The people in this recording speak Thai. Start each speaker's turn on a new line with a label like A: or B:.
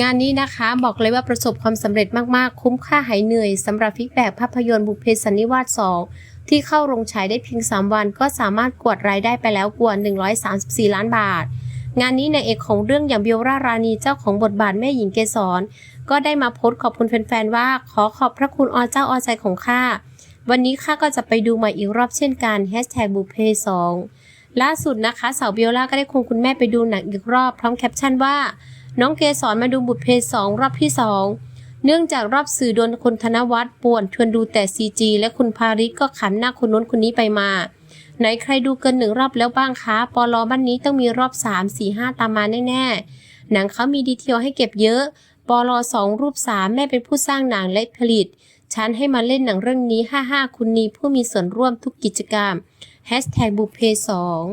A: งานนี้นะคะบอกเลยว่าประสบความสำเร็จมากๆ คุ้มค่าหายเหนื่อยสำหรับฟิกแบบภาพยนตร์บุพเพสันนิวาส 2 ที่เข้าโรงฉายได้เพียง 3 วันก็สามารถกวดรายได้ไปแล้วกว่า 134 ล้านบาท งานนี้ในายเอกของเรื่องอย่างเบลล่ารานีเจ้าของบทบาทแม่หญิงเกษรก็ได้มาโพสต์ขอบคุณแฟนๆว่า ขอขอบพระคุณอเจ้าอใจของข้าวันนี้ข้าก็จะไปดูใหม่อีกรอบเช่นกันแฮชแท็กบุพเพสองล่าสุดนะคะสาวเบลล่าก็ได้ควงคุณแม่ไปดูหนังอีกรอบพร้อมแคปชั่นว่า น้องเกสรมาดูบุพเพสองรอบที่สองเนื่องจากรอบสื่อโดนคุณธนวัฒน์ป่วนชวนดูแต่ซีจีและคุณพาริสก็ขำหน้าคนนู้นคนนี้ไปมา ไหนใครดูเกินหนึ่งรอบแล้วบ้างคะปอลอบ้านนี้ต้องมีรอบ3 4 5ตามมาแน่ๆหนังเขามีดีเทลให้เก็บเยอะปอลอสองรูป3แม่เป็นผู้สร้างหนังและผลิตฉันให้มาเล่นหนังเรื่องนี้ 55 คุณนีผู้มีส่วนร่วมทุกกิจกรรมแฮชแท็กบุพเพสอง